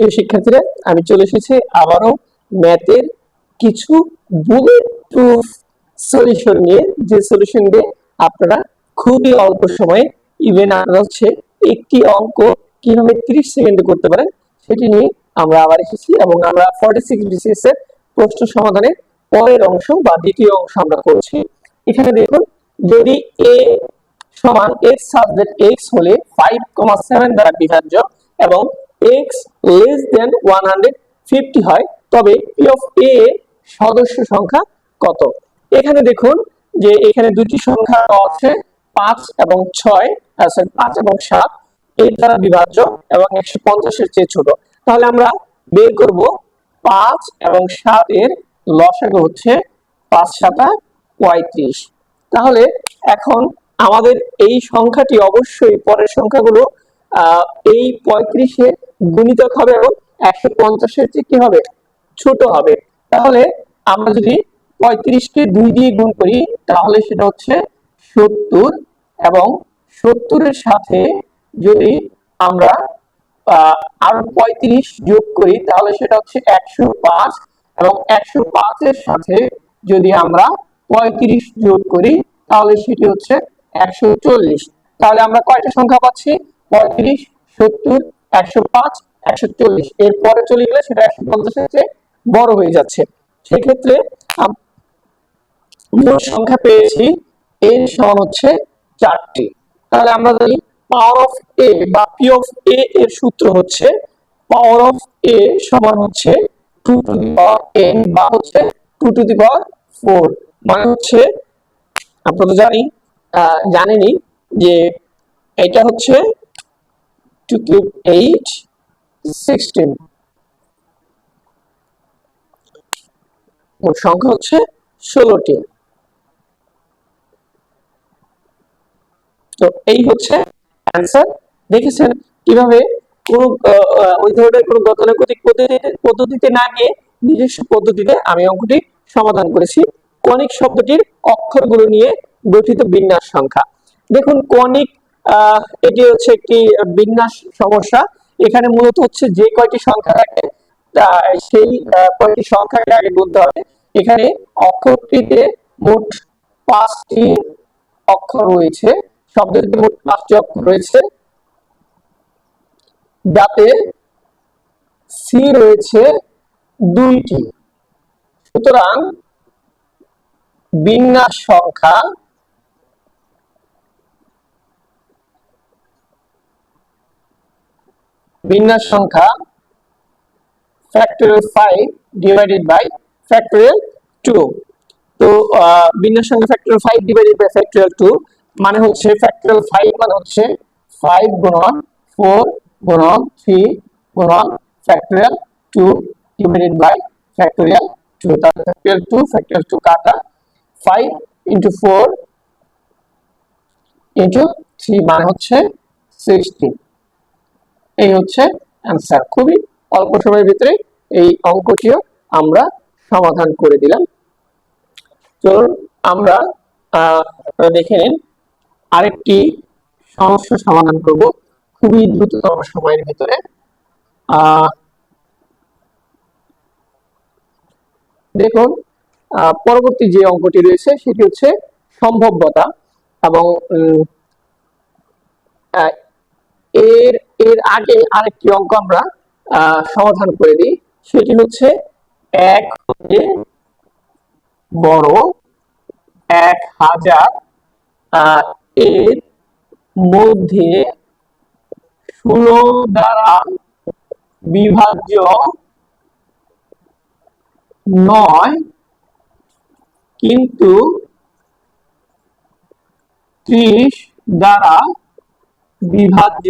প্রিয় শিক্ষার্থীরা, আমি চলে এসেছি আবারও ম্যাথের কিছু বুলেট প্রুফ সলিউশন নিয়ে। যে সলিউশন দিয়ে আপনারা খুবই অল্প সময়ে ইভেন আপনারা হচ্ছে একটি অঙ্ক কীভাবে 30 সেকেন্ডে করতে পারেন, সেটি নিয়ে আমরা আবার এসেছি এবং আমরা 46 বিসিএস এর প্রশ্ন সমাধানের পরের অংশ বা দ্বিতীয় অংশ আমরা করছি। এখানে দেখুন, যদি এ সমান এক্স সাবজেক্ট এক্স হলে ফাইভ কমা সেভেন দ্বারা বিভাজ্য এবং X less than one hundred fifty হয়, তবে পি অফ এ সদস্য সংখ্যা কত? এখানে দেখুন যে এখানে দুটি সংখ্যা আছে, পাঁচ এবং ছয় পাঁচ এবং সাত, এর দ্বারা বিভাজ্য এবং একশো পঞ্চাশের চেয়ে ছোট। তাহলে আমরা বের করব পাঁচ এবং সাত এর লসাগু হচ্ছে পাঁচ সাতা পঁয়ত্রিশ। তাহলে এখন আমাদের এই সংখ্যাটি অবশ্যই পরের সংখ্যাগুলো এই পঁয়ত্রিশে গুণিতক হবে এবং একশো পঞ্চাশের চেয়ে কি হবে? ছোট হবে। তাহলে আমরা যদি পঁয়ত্রিশকে দুই দিয়ে গুণ করি, তাহলে সেটা হচ্ছে সত্তর এবং সত্তরের সাথে যদি আমরা আরও পঁয়ত্রিশ যোগ করি, তাহলে সেটা হচ্ছে একশো পাঁচ এবং একশো পাঁচের সাথে যদি আমরা পঁয়ত্রিশ যোগ করি, তাহলে সেটি হচ্ছে একশো চল্লিশ। তাহলে আমরা কয়টা সংখ্যা পাচ্ছি? পঁয়ত্রিশ সত্তর একশো পাঁচ একশো চল্লিশ। এর পরে চলে গেলে সেটা একশো পঞ্চাশের চেয়ে বড় হয়ে যাচ্ছে। সেক্ষেত্রে মোট সংখ্যা পেয়েছি এর সমান হচ্ছে চারটি। তাহলে আমরা জানি পাওয়ার অফ এ বা পি অফ এ এর সূত্র হচ্ছে পাওয়ার অফ এ সমান হচ্ছে two to the power N বা হচ্ছে two to the power four মানে হচ্ছে আপনারা তো জানি আহ, জানেনই যে এটা হচ্ছে টু কিউব এইট সিক্সটিন মোট সংখ্যা হচ্ছে ষোলোটি। তো এই হচ্ছে অ্যান্সার দেখেছেন কীভাবে কোন ওই ধরনের কোন গতানুগতিক পদ্ধতিতে না গিয়ে নিজস্ব পদ্ধতিতে আমি অঙ্কটি সমাধান করেছি। কনিক শব্দটির অক্ষরগুলো নিয়ে গঠিত বিন্যাস সংখ্যা। দেখুন, কনিক এটি হচ্ছে একটি বিন্যাস সমস্যা। এখানে মূলত হচ্ছে যে কয়টি সংখ্যা থাকে সেই কয়টি সংখ্যাকে আগে বলতে হবে। এখানে অক্ষরটিতে মোট পাঁচটি অক্ষর রয়েছে। শব্দটিতে মোট পাঁচটি অক্ষর রয়েছে। যাতে সি রয়েছে দুইটি। সুতরাং বিন্যাস সংখ্যা বিন্যাস সংখ্যা factorial five divided by factorial two তো বিন্যাস সংখ্যা factorial five divided by factorial two মানে হচ্ছে ফ্যাক্টরিয়াল ফাইভ মানে হচ্ছে ফাইভ গুণন ফোর গুণন থ্রি গুণন factorial two divided by factorial two তাহলে ফ্যাক্টরিয়াল টু ফ্যাক্টরিয়াল টু কাটা five into four into three মানে হচ্ছে সিক্সটিন এই হচ্ছে অ্যান্সার খুবই অল্প সময়ের ভিতরে এই অঙ্কটিও আমরা সমাধান করে দিলাম। চলুন আমরা দেখে নিন, আরেকটি সমস্যা সমাধান করব খুবই দ্রুততম সময়ের ভিতরে। দেখুন পরবর্তী যে অঙ্কটি রয়েছে সেটি হচ্ছে সম্ভাব্যতা এবং এর এর আগে আরেকটি অঙ্ক আমরা সমাধান করে দিই। সেটি হচ্ছে এক বড় এক হাজার এর মধ্যে ষোলো দ্বারা বিভাজ্য নয়, কিন্তু ত্রিশ দ্বারা বিভাজ্য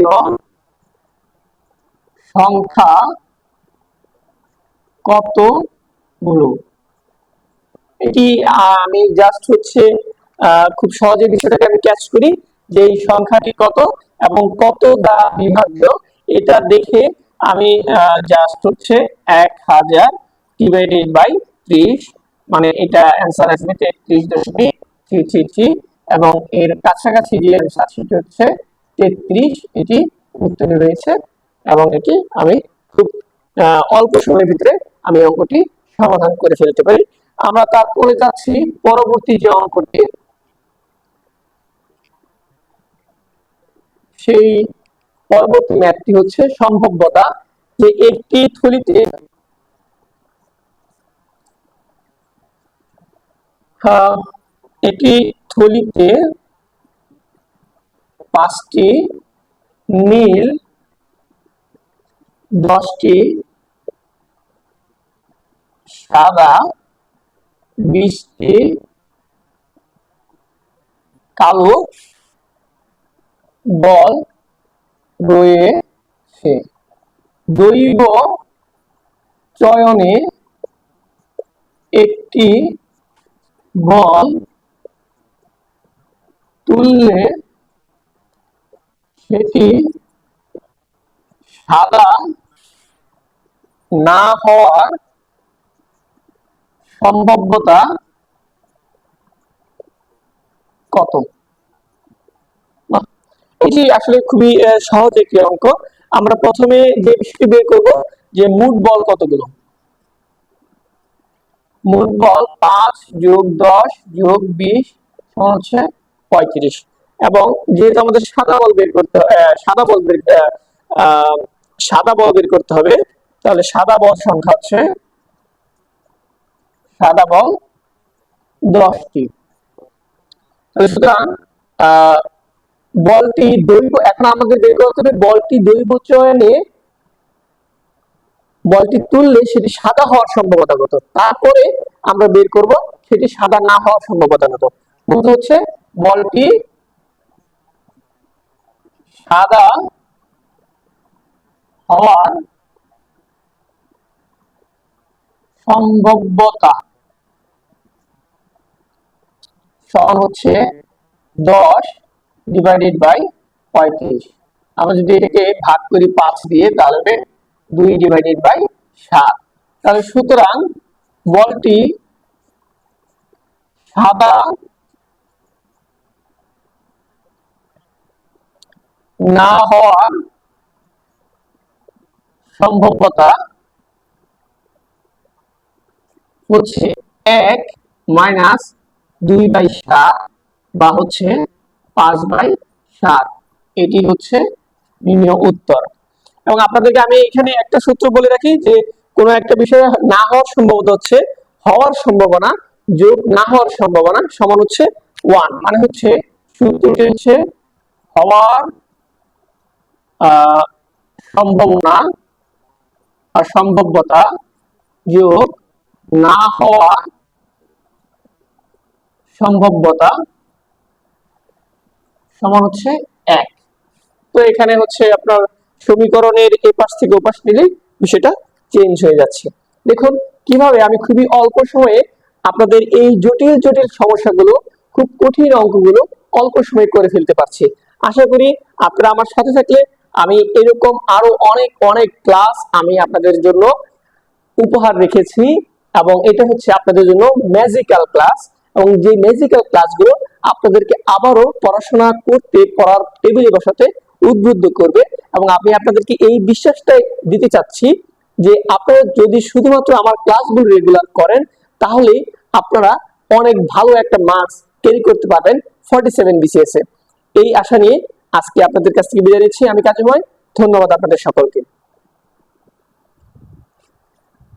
সংখ্যা কত কতগুলো? এটি আমি জাস্ট হচ্ছে খুব সহজে বিষয়টাকে আমি ক্যাচ করি যে এই সংখ্যাটি কত এবং কত দ্বারা বিভাজ্য। এটা দেখে আমি জাস্ট হচ্ছে এক হাজার ডিভাইডেড বাই ত্রিশ মানে এটা অ্যান্সার আসবে তেত্রিশ দশমিক থ্রি থ্রি থ্রি এবং এর কাছাকাছি যে অ্যান্সার সেটি হচ্ছে তেত্রিশ। এটি উত্তরে রয়েছে। এবং এটি আমি খুব অল্প সময়ের ভিতরে আমি অঙ্কটি সমাধান করে ফেলতে পারি। আমরা তারপরে যাচ্ছি পরবর্তী যে অঙ্কটি, সেই পরবর্তী ম্যাথটি হচ্ছে সম্ভাব্যতা, যে একটি থলিতে একটি থলিতে পাঁচটি নীল দশটি সাদা বিশটি কালো বল রয়েছে। দৈব চয়নে একটি বল তুললে সেটি সাদা না হওয়ার সম্ভাব্যতা কত? এটি আসলে খুবই সহজ একটি অঙ্ক। আমরা প্রথমে যে বিষয়টি বের করব, যে মুট বল কতগুলো মুট বল পাঁচ যোগ দশ যোগ বিশ হচ্ছে পঁয়ত্রিশ। এবং যেহেতু আমাদের সাদা বল বের করতে সাদা বল বের সাদা বল বের করতে হবে তাহলে সাদা বল সংখ্যা হচ্ছে সাদা বল দশটি। সুতরাং বলটি দৈব এখন আমাদের বের করতে হবে। বলটি দৈব চয়নে বলটি তুললে সেটি সাদা হওয়ার সম্ভাবনা কত? তারপরে আমরা বের করব, সেটি সাদা না হওয়ার সম্ভাবনা কত? বলতে হচ্ছে বলটি সাদা হওয়ার সম্ভাব্যতা সমান হচ্ছে দশ ডিভাইডেড বাই পঁয়ত্রিশ। আমরা যদি এটাকে ভাগ করি পাঁচ দিয়ে, তাহলে দুই ডিভাইডেড বাই সাত। তাহলে সুতরাং বলটি সাদা না হওয়ার সম্ভাব্যতা হচ্ছে এক মাইনাস দুই বাই সাত বা হচ্ছে পাঁচ বাই সাত। এটি হচ্ছে নির্ণয় উত্তর। এবং আপনাদেরকে আমি এখানে একটা সূত্র বলে রাখি যে কোনো একটা বিষয়ে না হওয়ার সম্ভাবনা হচ্ছে হওয়ার সম্ভাবনা যোগ না হওয়ার সম্ভাবনা সমান হচ্ছে ওয়ান মানে হচ্ছে সূত্রটি হচ্ছে হওয়ার সম্ভাবনা আর সম্ভাব্যতা যোগ না হওয়া সম্ভাব্যতা সমান হচ্ছে এক। তো এখানে হচ্ছে আপনার সমীকরণের এ পাশ থেকে ও পাশ নিলে বিষয়টা চেঞ্জ হয়ে যাচ্ছে। দেখুন, কীভাবে আমি খুবই অল্প সময়ে আপনাদের এই জটিল জটিল সমস্যাগুলো, খুব কঠিন অঙ্কগুলো অল্প সময়ে করে ফেলতে পারছি। আশা করি আপনারা আমার সাথে থাকলে আমি এরকম আরও অনেক অনেক ক্লাস আমি আপনাদের জন্য উপহার রেখেছি। এবং এটা হচ্ছে আপনাদের জন্য ম্যাজিক্যাল ক্লাস এবং যে ম্যাজিক্যাল ক্লাসগুলো আপনাদেরকে আবারও পড়াশোনা করতে, পড়ার টেবিলে বসাতে উদ্বুদ্ধ করবে এবং আমি আপনাদেরকে এই বিশ্বাসটাই দিতে চাচ্ছি যে আপনারা যদি শুধুমাত্র আমার ক্লাসগুলো রেগুলার করেন, তাহলে আপনারা অনেক ভালো একটা মার্কস ক্যারি করতে পারবেন ফর্টি সেভেন বিসিএস এই আশা নিয়ে আজকে আপনাদের কাছ থেকে বিদায় নিচ্ছি। আমি কাজে হয় ধন্যবাদ আপনাদের সকলকে।